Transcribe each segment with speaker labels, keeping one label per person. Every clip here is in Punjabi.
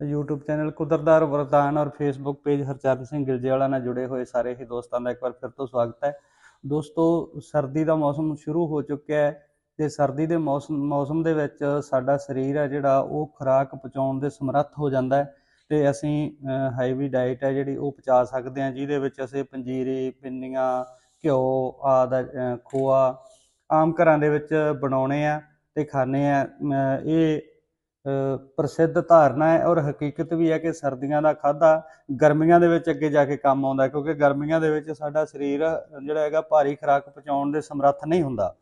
Speaker 1: YouTube ਚੈਨਲ ਕੁਦਰਦਾਰ ਵਰਦਾਨ ਔਰ Facebook ਪੇਜ ਹਰਚਰਨ ਸਿੰਘ ਗਿਲਜੇਵਾਲਾ ਨਾਲ ਜੁੜੇ ਹੋਏ ਸਾਰੇ ਹੀ ਦੋਸਤਾਂ ਦਾ ਇੱਕ ਵਾਰ ਫਿਰ ਤੋਂ ਸਵਾਗਤ ਹੈ। ਦੋਸਤੋ, ਸਰਦੀ ਦਾ ਮੌਸਮ ਸ਼ੁਰੂ ਹੋ ਚੁੱਕਿਆ ਹੈ ਤੇ ਸਰਦੀ ਦੇ ਮੌਸਮ ਮੌਸਮ ਦੇ ਵਿੱਚ ਸਾਡਾ ਸਰੀਰ ਹੈ ਜਿਹੜਾ, ਉਹ ਖੁਰਾਕ ਪਚਾਉਣ ਦੇ ਸਮਰੱਥ ਹੋ ਜਾਂਦਾ ਹੈ ਤੇ ਅਸੀਂ ਹਾਈਵੀ ਡਾਈਟ ਹੈ ਜਿਹੜੀ ਉਹ ਪਚਾ ਸਕਦੇ ਹਾਂ, ਜਿਹਦੇ ਵਿੱਚ ਅਸੀਂ ਪੰਜੀਰੀ, ਪਿੰਨੀਆਂ, ਘਿਓ ਆਦਿ ਖੋਆ ਆਮ ਘਰਾਂ ਦੇ ਵਿੱਚ ਬਣਾਉਣੇ ਆ ਤੇ ਖਾਣੇ ਆ। ਇਹ ਪ੍ਰਸਿੱਧ ਧਾਰਨਾ ਹੈ ਔਰ ਹਕੀਕਤ ਵੀ ਹੈ ਕਿ ਸਰਦੀਆਂ ਦਾ ਖਾਦਾ ਗਰਮੀਆਂ ਦੇ ਵਿੱਚ ਅੱਗੇ ਜਾ ਕੇ ਕੰਮ ਆਉਂਦਾ ਕਿਉਂਕਿ ਗਰਮੀਆਂ ਦੇ ਵਿੱਚ ਸਾਡਾ ਸਰੀਰ ਜਿਹੜਾ ਹੈਗਾ ਭਾਰੀ ਖੁਰਾਕ ਪਚਾਉਣ ਦੇ ਸਮਰੱਥ ਨਹੀਂ ਹੁੰਦਾ।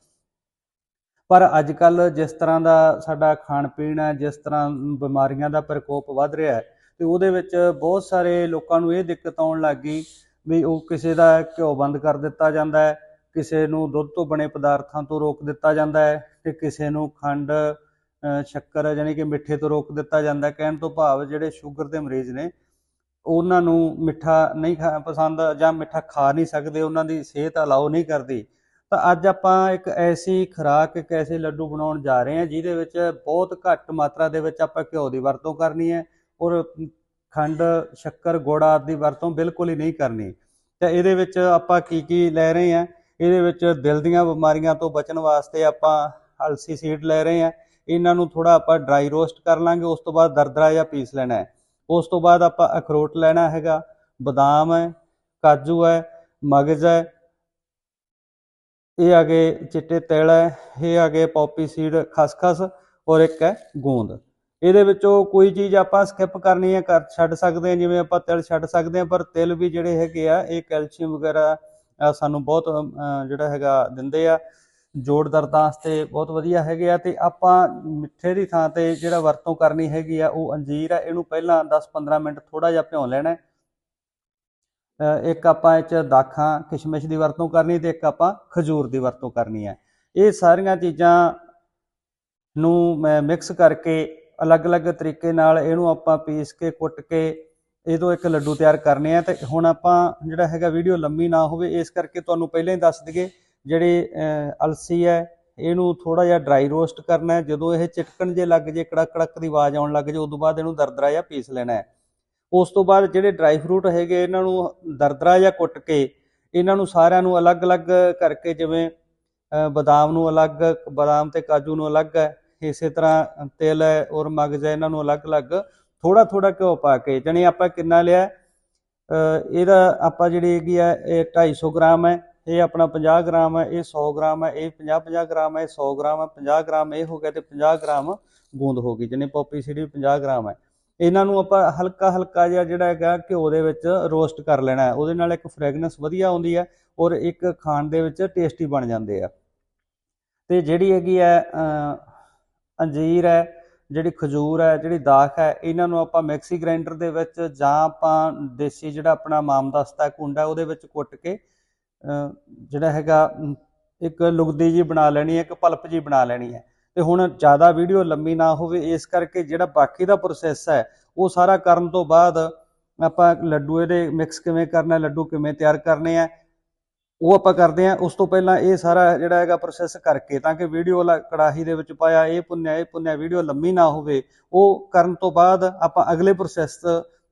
Speaker 1: ਪਰ ਅੱਜ ਕੱਲ ਜਿਸ ਤਰ੍ਹਾਂ ਦਾ ਸਾਡਾ ਖਾਣ ਪੀਣ ਹੈ, ਜਿਸ ਤਰ੍ਹਾਂ ਬਿਮਾਰੀਆਂ ਦਾ ਪ੍ਰਕੋਪ ਵੱਧ ਰਿਹਾ ਹੈ, ਤੇ ਉਹਦੇ ਵਿੱਚ ਬਹੁਤ ਸਾਰੇ ਲੋਕਾਂ ਨੂੰ ਇਹ ਦਿੱਕਤ ਆਉਣ ਲੱਗ ਗਈ ਵੀ ਉਹ ਕਿਸੇ ਦਾ ਘਿਓ ਬੰਦ ਕਰ ਦਿੱਤਾ ਜਾਂਦਾ ਹੈ, ਕਿਸੇ ਨੂੰ ਦੁੱਧ ਤੋਂ ਬਣੇ ਪਦਾਰਥਾਂ ਤੋਂ ਰੋਕ ਦਿੱਤਾ ਜਾਂਦਾ ਹੈ, ਤੇ ਕਿਸੇ ਨੂੰ ਖੰਡ ਸ਼ੱਕਰ ਯਾਨੀ ਕਿ ਮਿੱਠੇ ਤੋਂ ਰੋਕ ਦਿੱਤਾ ਜਾਂਦਾ, ਕਹਿਣ ਤੋਂ ਭਾਵ ਜਿਹੜੇ ਸ਼ੂਗਰ ਦੇ ਮਰੀਜ਼ ਨੇ, ਉਹਨਾਂ ਨੂੰ ਮਿੱਠਾ ਨਹੀਂ ਖਾ, ਪਸੰਦ ਜਾਂ ਮਿੱਠਾ ਖਾ ਨਹੀਂ ਸਕਦੇ, ਉਹਨਾਂ ਦੀ ਸਿਹਤ ਅਲਾਉ ਨਹੀਂ ਕਰਦੀ। ਤਾਂ ਅੱਜ ਆਪਾਂ ਇੱਕ ਐਸੀ ਖੁਰਾਕ, ਇੱਕ ਐਸੇ ਲੱਡੂ ਬਣਾਉਣ ਜਾ ਰਹੇ ਹਾਂ, ਜਿਹਦੇ ਵਿੱਚ ਬਹੁਤ ਘੱਟ ਮਾਤਰਾ ਦੇ ਵਿੱਚ ਆਪਾਂ ਘਿਓ ਦੀ ਵਰਤੋਂ ਕਰਨੀ ਹੈ ਔਰ ਖੰਡ, ਸ਼ੱਕਰ, ਗੁੜ ਆਦਿ ਦੀ ਵਰਤੋਂ ਬਿਲਕੁਲ ਹੀ ਨਹੀਂ ਕਰਨੀ। ਤਾਂ ਇਹਦੇ ਵਿੱਚ ਆਪਾਂ ਕੀ ਕੀ ਲੈ ਰਹੇ ਹਾਂ? ਇਹਦੇ ਵਿੱਚ ਦਿਲ ਦੀਆਂ ਬਿਮਾਰੀਆਂ ਤੋਂ ਬਚਣ ਵਾਸਤੇ ਆਪਾਂ ਅਲਸੀ ਸੀਡ ਲੈ ਰਹੇ ਹਾਂ। ਇਹਨਾਂ ਨੂੰ ਥੋੜਾ ਆਪਾਂ ਡਰਾਈ ਰੋਸਟ ਕਰ ਲਾਂਗੇ, ਉਸ ਤੋਂ ਬਾਅਦ ਦਰਦਰਾ ਜਾਂ ਪੀਸ ਲੈਣਾ ਹੈ। ਉਸ ਤੋਂ ਬਾਅਦ ਆਪਾਂ ਅਖਰੋਟ ਲੈਣਾ ਹੈਗਾ, ਬਦਾਮ ਹੈ, ਕਾਜੂ ਹੈ, ਮਗਜ਼ ਹੈ, ਇਹ ਆਗੇ ਚਿੱਟੇ ਤਿਲ ਹੈ, ਇਹ ਆਗੇ ਪੌਪੀ ਸੀਡ ਖਸਖਸ ਔਰ ਇੱਕ ਹੈ ਗੂੰਦ। ਇਹਦੇ ਵਿੱਚੋਂ ਕੋਈ ਚੀਜ਼ ਆਪਾਂ ਸਕਿਪ ਕਰਨੀ ਹੈ, ਕਰ ਛੱਡ ਸਕਦੇ ਹਾਂ, ਜਿਵੇਂ ਆਪਾਂ ਤਿਲ ਛੱਡ ਸਕਦੇ ਹਾਂ, ਪਰ ਤਿਲ ਵੀ ਜਿਹੜੇ ਹੈਗੇ ਆ, ਇਹ ਕੈਲਸ਼ੀਅਮ ਵਗੈਰਾ ਸਾਨੂੰ ਬਹੁਤ ਜਿਹੜਾ ਹੈਗਾ ਦਿੰਦੇ ਆ। ਜੋੜ ਦਰਦਾਂ 'ਤੇ ਬਹੁਤ ਵਧੀਆ ਹੈਗੇ ਆ ਤੇ ਆਪਾਂ ਮਿੱਠੇ ਦੀ ਥਾਂ ਤੇ ਜਿਹੜਾ ਵਰਤੋਂ ਕਰਨੀ ਹੈਗੀ ਆ, ਉਹ ਅੰਜੀਰ ਆ, ਇਹਨੂੰ ਪਹਿਲਾਂ 10-15 ਮਿੰਟ ਥੋੜਾ ਜਿਹਾ ਭਿਉਂ ਲੈਣਾ ਇੱਕ ਆਪਾਂ ਇਹ ਚ ਦਾਖਾਂ, ਕਿਸ਼ਮਿਸ਼ ਦੀ ਵਰਤੋਂ ਕਰਨੀ ਤੇ ਇੱਕ ਆਪਾਂ ਖਜੂਰ ਦੀ ਵਰਤੋਂ ਕਰਨੀ ਹੈ। ਇਹ ਸਾਰੀਆਂ ਚੀਜ਼ਾਂ ਨੂੰ ਮੈਂ ਮਿਕਸ ਕਰਕੇ ਅਲੱਗ-ਅਲੱਗ ਤਰੀਕੇ ਨਾਲ ਇਹਨੂੰ ਆਪਾਂ ਪੀਸ ਕੇ, ਕੁੱਟ ਕੇ ਇਹ ਤੋਂ ਇੱਕ ਲੱਡੂ ਤਿਆਰ ਕਰਨੇ ਆ ਤੇ ਹੁਣ ਆਪਾਂ ਜਿਹੜਾ ਹੈਗਾ ਵੀਡੀਓ ਲੰਮੀ ਨਾ ਹੋਵੇ, ਇਸ ਕਰਕੇ ਤੁਹਾਨੂੰ ਪਹਿਲਾਂ ਹੀ ਦੱਸ ਦਈਏ ਜਿਹੜੀ ਅਲਸੀ ਹੈ, ਇਹਨੂੰ ਥੋੜਾ ਜਿਹਾ ਡਰਾਈ ਰੋਸਟ ਕਰਨਾ ਹੈ। ਜਦੋਂ ਇਹ ਚਿਟਕਣ ਜੇ ਲੱਗ ਜੇ, ਕੜਕ ਕੜਕ ਦੀ ਆਵਾਜ਼ ਆਉਣ ਲੱਗ ਜੇ, ਉਦੋਂ ਬਾਅਦ ਇਹਨੂੰ ਦਰਦਰਾ ਜਿਹਾ ਪੀਸ ਲੈਣਾ ਹੈ। ਉਸ ਤੋਂ ਬਾਅਦ ਜਿਹੜੇ ਡਰਾਈ ਫਰੂਟ ਹੈਗੇ, ਇਹਨਾਂ ਨੂੰ ਦਰਦਰਾ ਜਿਹਾ ਕੁੱਟ ਕੇ, ਇਹਨਾਂ ਨੂੰ ਸਾਰਿਆਂ ਨੂੰ ਅਲੱਗ-ਅਲੱਗ ਕਰਕੇ ਜਿਵੇਂ ਬਦਾਮ ਨੂੰ ਅਲੱਗ, ਬਦਾਮ ਤੇ ਕਾਜੂ ਨੂੰ ਅਲੱਗ ਹੈ, ਇਸੇ ਤਰ੍ਹਾਂ ਤਿਲ ਹੈ ਔਰ ਮਗਜ਼ ਹੈ ਇਹਨਾਂ ਨੂੰ ਅਲੱਗ-ਅਲੱਗ ਥੋੜਾ ਥੋੜਾ ਘਿਓ ਪਾ ਕੇ, ਜਣੀ ਆਪਾਂ ਕਿੰਨਾ ਲਿਆ ਇਹਦਾ ਆਪਾਂ ਜਿਹੜੀ ਹੈਗੀ ਆ, ਇਹ 250 ਗ੍ਰਾਮ ਹੈ। ਇਹ ਆਪਣਾ 50 ਗ੍ਰਾਮ ਹੈ, ਇਹ 100 ਗ੍ਰਾਮ ਹੈ, ਇਹ 50 50 ਗ੍ਰਾਮ ਹੈ, ਇਹ 100 ਗ੍ਰਾਮ ਹੈ 50 ਗ੍ਰਾਮ ਇਹ ਹੋ ਗਿਆ ਤੇ 50 ਗ੍ਰਾਮ ਗੂੰਦ ਹੋ ਗਈ ਜਿਹਨੇ ਪੋਪੀ ਵੀ 50 ਗ੍ਰਾਮ ਹੈ। ਇਹਨਾਂ ਨੂੰ ਆਪਾਂ ਹਲਕਾ ਹਲਕਾ ਜਿਹਾ ਜਿਹੜਾ ਹੈਗਾ ਘਿਓ ਦੇ ਵਿੱਚ ਰੋਸਟ ਕਰ ਲੈਣਾ ਹੈ, ਉਹਦੇ ਨਾਲ ਇੱਕ ਫ੍ਰੈਗਨੈਂਸ ਵਧੀਆ ਆਉਂਦੀ ਹੈ ਔਰ ਇੱਕ ਖਾਣ ਦੇ ਵਿੱਚ ਟੇਸਟੀ ਬਣ ਜਾਂਦੇ ਆ। ਤੇ ਜਿਹੜੀ ਹੈਗੀ ਹੈ ਅੰਜੀਰ ਹੈ, ਜਿਹੜੀ ਖਜੂਰ ਹੈ, ਜਿਹੜੀ ਦਾਖ ਹੈ, ਇਹਨਾਂ ਨੂੰ ਆਪਾਂ ਮਿਕਸੀ ਗ੍ਰਾਈਂਡਰ ਦੇ ਵਿੱਚ ਜਾਂ ਆਪਾਂ ਦੇਸੀ ਜਿਹੜਾ ਆਪਣਾ ਮਾਮਦਸਤਾ ਕੁੰਡਾ ਉਹਦੇ ਵਿੱਚ ਕੁੱਟ ਕੇ ਜਿਹੜਾ ਹੈਗਾ ਇੱਕ ਲੁਗਦੀ ਜੀ ਬਣਾ ਲੈਣੀ ਹੈ, ਇੱਕ ਪਲਪ ਜੀ ਬਣਾ ਲੈਣੀ ਹੈ। ਤੇ ਹੁਣ ਜ਼ਿਆਦਾ ਵੀਡੀਓ ਲੰਮੀ ਨਾ ਹੋਵੇ, ਇਸ ਕਰਕੇ ਜਿਹੜਾ ਬਾਕੀ ਦਾ ਪ੍ਰੋਸੈਸ ਹੈ, ਉਹ ਸਾਰਾ ਕਰਨ ਤੋਂ ਬਾਅਦ ਆਪਾਂ ਲੱਡੂ ਇਹਦੇ ਮਿਕਸ ਕਿਵੇਂ ਕਰਨਾ ਲੱਡੂ ਕਿਵੇਂ ਤਿਆਰ ਕਰਨੇ ਆ ਉਹ ਆਪਾਂ ਕਰਦੇ ਆ ਉਸ ਤੋਂ ਪਹਿਲਾਂ ਇਹ ਸਾਰਾ ਜਿਹੜਾ ਹੈਗਾ ਪ੍ਰੋਸੈਸ ਕਰਕੇ, ਤਾਂ ਕਿ ਵੀਡੀਓ ਕੜਾਹੀ ਦੇ ਵਿੱਚ ਪਾਇਆ, ਇਹ ਪੁੰਨਿਆ ਇਹ ਪੁੰਨਿਆ ਵੀਡੀਓ ਲੰਮੀ ਨਾ ਹੋਵੇ, ਉਹ ਕਰਨ ਤੋਂ ਬਾਅਦ ਆਪਾਂ ਅਗਲੇ ਪ੍ਰੋਸੈਸ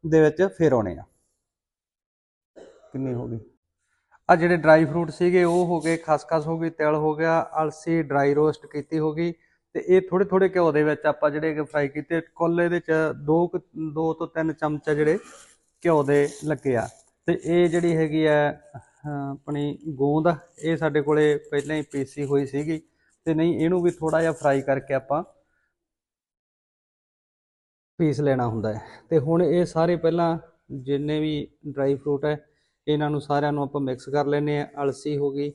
Speaker 1: ਦੇ ਵਿੱਚ ਫੇਰ ਆਉਣੇ ਆ ਕਿੰਨੀ ਹੋ ਗਈ? ਆ ਜਿਹੜੇ ਡਰਾਈ ਫਰੂਟ ਸੀਗੇ, ਉਹ ਹੋ ਗਏ, ਖਸਖਸ ਹੋ ਗਈ, ਤਿਲ ਹੋ ਗਿਆ, ਅਲਸੀ ਡਰਾਈ ਰੋਸਟ ਕੀਤੀ ਹੋ ਗਈ। ਤੇ ਇਹ ਥੋੜੇ ਥੋੜੇ ਘਿਓ ਦੇ ਵਿੱਚ ਆਪਾਂ ਜਿਹੜੇ ਫਰਾਈ ਕੀਤੇ, ਕੁੱਲ ਇਹਦੇ ਚ ਦੋ ਕੁ- ਦੋ ਤੋਂ ਤਿੰਨ ਚਮਚ ਜਿਹੜੇ ਘਿਓ ਦੇ ਲੱਗੇ ਆ। ਤੇ ਇਹ ਜਿਹੜੀ ਹੈਗੀ ਆ ਆਪਣੀ ਗੂੰਦ ਇਹ ਸਾਡੇ ਕੋਲੇ ਪਹਿਲਾਂ ਹੀ ਪੀਸੀ ਹੋਈ ਸੀਗੀ। ਤੇ ਨਹੀਂ, ਇਹਨੂੰ ਵੀ ਥੋੜਾ ਜਿਹਾ ਫਰਾਈ ਕਰਕੇ ਆਪਾਂ ਪੀਸ ਲੈਣਾ ਹੁੰਦਾ ਹੈ। ਤੇ ਹੁਣ ਇਹ ਸਾਰੇ ਪਹਿਲਾਂ ਜਿੰਨੇ ਵੀ ਡਰਾਈ ਫਰੂਟ ਹੈ ਇਹਨਾਂ ਨੂੰ ਸਾਰਿਆਂ ਨੂੰ ਆਪਾਂ ਮਿਕਸ ਕਰ ਲੈਨੇ ਆ ਅਲਸੀ ਹੋ ਗਈ,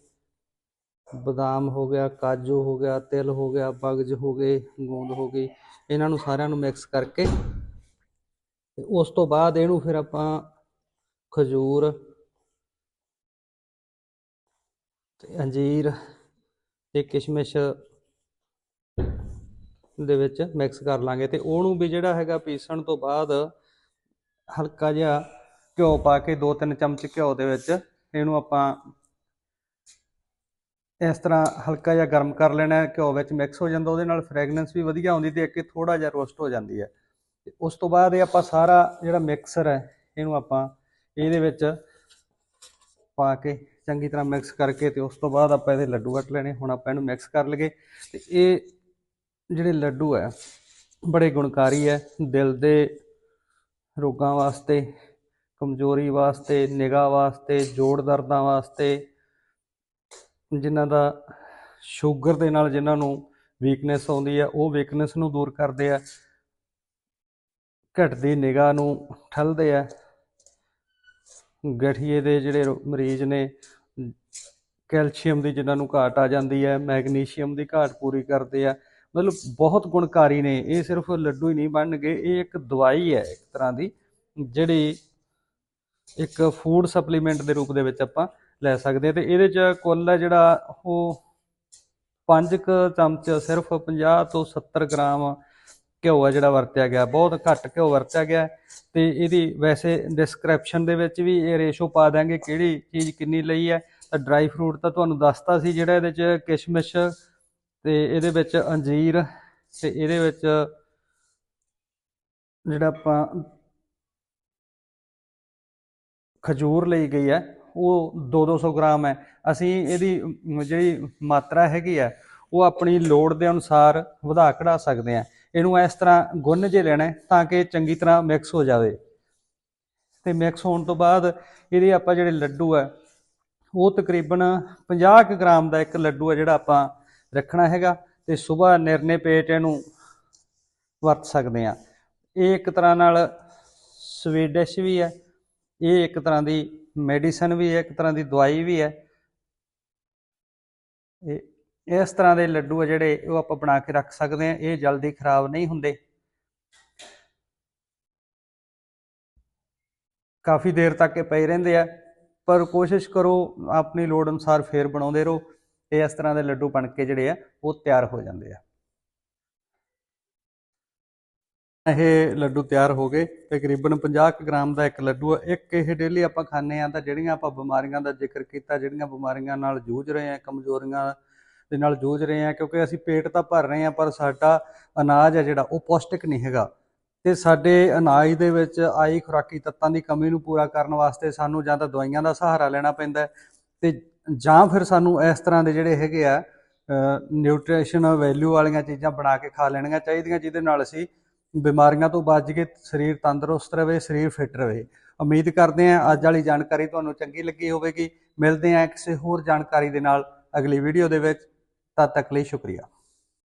Speaker 1: ਬਦਾਮ ਹੋ ਗਿਆ, ਕਾਜੂ ਹੋ ਗਿਆ, ਤਿਲ ਹੋ ਗਿਆ, ਬਗਜ ਹੋ ਗਏ, ਗੂੰਦ ਹੋ ਗਈ। ਇਹਨਾਂ ਨੂੰ ਸਾਰਿਆਂ ਨੂੰ ਮਿਕਸ ਕਰਕੇ ਤੇ ਉਸ ਤੋਂ ਬਾਅਦ ਇਹਨੂੰ ਫਿਰ ਆਪਾਂ ਖਜੂਰ ਤੇ ਅੰਜੀਰ ਤੇ ਕਿਸ਼ਮਿਸ਼ ਦੇ ਵਿੱਚ ਮਿਕਸ ਕਰ ਲਾਂਗੇ ਤੇ ਉਹਨੂੰ ਵੀ ਜਿਹੜਾ ਹੈਗਾ ਪੀਸਣ ਤੋਂ ਬਾਅਦ ਹਲਕਾ ਜਿਹਾ ਘਿਓ ਪਾ ਕੇ 2-3 ਚਮਚ ਘਿਓ ਦੇ ਵਿੱਚ ਇਹਨੂੰ ਆਪਾਂ ਇਸ ਤਰ੍ਹਾਂ ਹਲਕਾ ਜਿਹਾ ਗਰਮ ਕਰ ਲੈਣਾ ਘਿਓ ਵਿੱਚ ਮਿਕਸ ਹੋ ਜਾਂਦਾ, ਉਹਦੇ ਨਾਲ ਫ੍ਰੈਗਨੈਂਸ ਵੀ ਵਧੀਆ ਆਉਂਦੀ ਤੇ ਅੱਗੇ ਥੋੜਾ ਜਿਹਾ ਰੋਸਟ ਹੋ ਜਾਂਦੀ ਹੈ। ਉਸ ਤੋਂ ਬਾਅਦ ਇਹ ਆਪਾਂ ਸਾਰਾ ਜਿਹੜਾ ਮਿਕਸਰ ਹੈ, ਇਹਨੂੰ ਆਪਾਂ ਇਹਦੇ ਵਿੱਚ ਪਾ ਕੇ ਚੰਗੀ ਤਰ੍ਹਾਂ ਮਿਕਸ ਕਰਕੇ ਤੇ ਉਸ ਤੋਂ ਬਾਅਦ ਆਪਾਂ ਇਹਦੇ ਲੱਡੂ ਕੱਟ ਲੈਣੇ। ਹੁਣ ਆਪਾਂ ਇਹਨੂੰ ਮਿਕਸ ਕਰ ਲਈਏ ਤੇ ਇਹ ਜਿਹੜੇ ਲੱਡੂ ਹੈ, ਬੜੇ ਗੁਣਕਾਰੀ ਹੈ। ਦਿਲ ਦੇ ਰੋਗਾਂ ਵਾਸਤੇ ਕਮਜ਼ੋਰੀ ਵਾਸਤੇ, ਨਿਗਾਹ ਵਾਸਤੇ, ਜੋੜ ਦਰਦਾਂ ਵਾਸਤੇ, ਜਿਨ੍ਹਾਂ ਦਾ ਸ਼ੂਗਰ ਦੇ ਨਾਲ ਜਿਨ੍ਹਾਂ ਨੂੰ ਵੀਕਨੈਸ ਆਉਂਦੀ ਹੈ ਉਹ ਵੀਕਨੈਸ ਨੂੰ ਦੂਰ ਕਰਦੇ ਆ। ਘਟਦੀ ਨਿਗਾਹ ਨੂੰ ਠੱਲਦੇ ਆ। ਗਠੀਏ ਦੇ ਜਿਹੜੇ ਮਰੀਜ਼ ਨੇ, ਕੈਲਸ਼ੀਅਮ ਦੀ ਜਿਨ੍ਹਾਂ ਨੂੰ ਘਾਟ ਆ ਜਾਂਦੀ ਹੈ ਮੈਗਨੀਸ਼ੀਅਮ ਦੀ ਘਾਟ ਪੂਰੀ ਕਰਦੇ ਆ। ਮਤਲਬ ਬਹੁਤ ਗੁਣਕਾਰੀ ਨੇ, ਇਹ ਸਿਰਫ ਲੱਡੂ ਹੀ ਨਹੀਂ ਬਣਨਗੇ, ਇਹ ਇੱਕ ਦਵਾਈ ਹੈ ਇੱਕ ਤਰ੍ਹਾਂ ਦੀ, ਜਿਹੜੀ ਇੱਕ ਫੂਡ ਸਪਲੀਮੈਂਟ ਦੇ ਰੂਪ ਦੇ ਵਿੱਚ ਆਪਾਂ ਲੈ ਸਕਦੇ ਹਾਂ ਤੇ ਇਹਦੇ ਚ ਕੁੱਲ ਹੈ ਜਿਹੜਾ ਉਹ 5 ਕ ਚਮਚ ਸਿਰਫ 50 ਤੋਂ 70 ਗ੍ਰਾਮ ਘਿਓ ਹੈ ਜਿਹੜਾ ਵਰਤਿਆ ਗਿਆ, ਬਹੁਤ ਘੱਟ ਘਿਓ ਵਰਤਿਆ ਗਿਆ ਹੈ ਤੇ ਇਹਦੀ ਵੈਸੇ ਡਿਸਕ੍ਰਿਪਸ਼ਨ ਦੇ ਵਿੱਚ ਵੀ ਇਹ ਰੇਸ਼ੋ ਪਾ ਦਾਂਗੇ ਕਿਹੜੀ ਚੀਜ਼ ਕਿੰਨੀ ਲਈ ਹੈ, ਤਾਂ ਡਰਾਈ ਫਰੂਟ ਤਾਂ ਤੁਹਾਨੂੰ ਦੱਸਤਾ ਸੀ ਜਿਹੜਾ ਇਹਦੇ ਚ ਕਿਸ਼ਮਿਸ਼ ਤੇ ਇਹਦੇ ਵਿੱਚ ਅੰਜੀਰ ਤੇ ਇਹਦੇ ਵਿੱਚ ਜਿਹੜਾ ਆਪਾਂ ਖਜੂਰ ਲਈ ਗਈ ਹੈ, ਉਹ 2-200 ਗ੍ਰਾਮ ਹੈ। ਅਸੀਂ ਇਹਦੀ ਜਿਹੜੀ ਮਾਤਰਾ ਹੈਗੀ ਹੈ, ਉਹ ਆਪਣੀ ਲੋੜ ਦੇ ਅਨੁਸਾਰ ਵਧਾ ਘਟਾ ਸਕਦੇ ਹਾਂ। ਇਹਨੂੰ ਇਸ ਤਰ੍ਹਾਂ ਗੁੰਨ ਜੇ ਲੈਣਾ ਤਾਂ ਕਿ ਚੰਗੀ ਤਰ੍ਹਾਂ ਮਿਕਸ ਹੋ ਜਾਵੇ। ਤੇ ਮਿਕਸ ਹੋਣ ਤੋਂ ਬਾਅਦ ਇਹਦੇ ਆਪਾਂ ਜਿਹੜੇ ਲੱਡੂ ਹੈ, ਉਹ ਤਕਰੀਬਨ 50 ਕੁ ਗ੍ਰਾਮ ਦਾ ਇੱਕ ਲੱਡੂ ਹੈ ਜਿਹੜਾ ਆਪਾਂ ਰੱਖਣਾ ਹੈਗਾ ਤੇ ਸਵੇਰ ਨਿਰਨੇ ਪੇਟ ਇਹਨੂੰ ਵਰਤ ਸਕਦੇ ਆ ਇਹ ਇੱਕ ਤਰ੍ਹਾਂ ਨਾਲ ਸਵੀਡਿਸ਼ ਵੀ ਹੈ ਇਹ ਇੱਕ ਤਰ੍ਹਾਂ ਦੀ ਮੈਡੀਸਨ ਵੀ ਹੈ, ਇੱਕ ਤਰ੍ਹਾਂ ਦੀ ਦਵਾਈ ਵੀ ਹੈ। ਇਹ, ਇਸ ਤਰ੍ਹਾਂ ਦੇ ਲੱਡੂ ਆ ਜਿਹੜੇ ਉਹ ਆਪਾਂ ਬਣਾ ਕੇ ਰੱਖ ਸਕਦੇ ਆ ਇਹ ਜਲਦੀ ਖਰਾਬ ਨਹੀਂ ਹੁੰਦੇ। ਕਾਫੀ ਦੇਰ ਤੱਕ ਇਹ ਪਏ ਰਹਿੰਦੇ ਆ, ਪਰ ਕੋਸ਼ਿਸ਼ ਕਰੋ, ਆਪਣੀ ਲੋੜ ਅਨੁਸਾਰ ਫੇਰ ਬਣਾਉਂਦੇ ਰਹੋ। ਤੇ ਇਸ ਤਰ੍ਹਾਂ ਦੇ ਲੱਡੂ ਬਣ ਕੇ ਜਿਹੜੇ ਆ, ਉਹ ਤਿਆਰ ਹੋ ਜਾਂਦੇ ਆ। ਇਹ ਲੱਡੂ ਤਿਆਰ ਹੋ ਗਏ। ਤਕਰੀਬਨ 50 ਕੁ ਗ੍ਰਾਮ ਦਾ ਇੱਕ ਲੱਡੂ ਆ। ਇੱਕ ਇਹ ਡੇਲੀ ਆਪਾਂ ਖਾਂਦੇ ਆ ਤਾਂ ਜਿਹੜੀਆਂ ਆਪਾਂ ਬਿਮਾਰੀਆਂ ਦਾ ਜ਼ਿਕਰ ਕੀਤਾ, ਜਿਹੜੀਆਂ ਬਿਮਾਰੀਆਂ ਨਾਲ ਜੂਝ ਰਹੇ ਆ ਕਮਜ਼ੋਰੀਆਂ ਦੇ ਨਾਲ ਜੂਝ ਰਹੇ ਆ ਕਿਉਂਕਿ ਅਸੀਂ ਪੇਟ ਤਾਂ ਭਰ ਰਹੇ ਆ ਪਰ ਸਾਡਾ ਅਨਾਜ ਹੈ ਜਿਹੜਾ ਉਹ ਪੌਸ਼ਟਿਕ ਨਹੀਂ ਹੈਗਾ। ਤੇ ਸਾਡੇ ਅਨਾਜ ਦੇ ਵਿੱਚ ਆਈ ਖੁਰਾਕੀ ਤੱਤਾਂ ਦੀ ਕਮੀ ਨੂੰ ਪੂਰਾ ਕਰਨ ਵਾਸਤੇ ਸਾਨੂੰ ਜਾਂ ਤਾਂ ਦਵਾਈਆਂ ਦਾ ਸਹਾਰਾ ਲੈਣਾ ਪੈਂਦਾ ਹੈ ਤੇ ਜਾਂ ਫਿਰ ਸਾਨੂੰ ਇਸ ਤਰ੍ਹਾਂ ਦੇ ਜਿਹੜੇ ਹੈਗੇ ਆ ਨਿਊਟ੍ਰੀਸ਼ਨ ਵੈਲਿਊ ਵਾਲੀਆਂ ਚੀਜ਼ਾਂ ਬਣਾ ਕੇ ਖਾ ਲੈਣੀਆਂ ਚਾਹੀਦੀਆਂ, ਜਿਹਦੇ ਨਾਲ ਅਸੀਂ ਬਿਮਾਰੀਆਂ ਤੋਂ ਬਚ ਕੇ ਸਰੀਰ ਤੰਦਰੁਸਤ ਰਹੇ ਸਰੀਰ ਫਿੱਟ ਰਹੇ ਉਮੀਦ ਕਰਦੇ ਹਾਂ ਅੱਜ ਵਾਲੀ ਜਾਣਕਾਰੀ ਤੁਹਾਨੂੰ ਚੰਗੀ ਲੱਗੀ ਹੋਵੇਗੀ। ਮਿਲਦੇ ਹਾਂ ਕਿਸੇ ਹੋਰ ਜਾਣਕਾਰੀ ਦੇ ਨਾਲ ਅਗਲੀ ਵੀਡੀਓ ਦੇ ਵਿੱਚ। ਤਦ ਤੱਕ ਲਈ ਸ਼ੁਕਰੀਆ।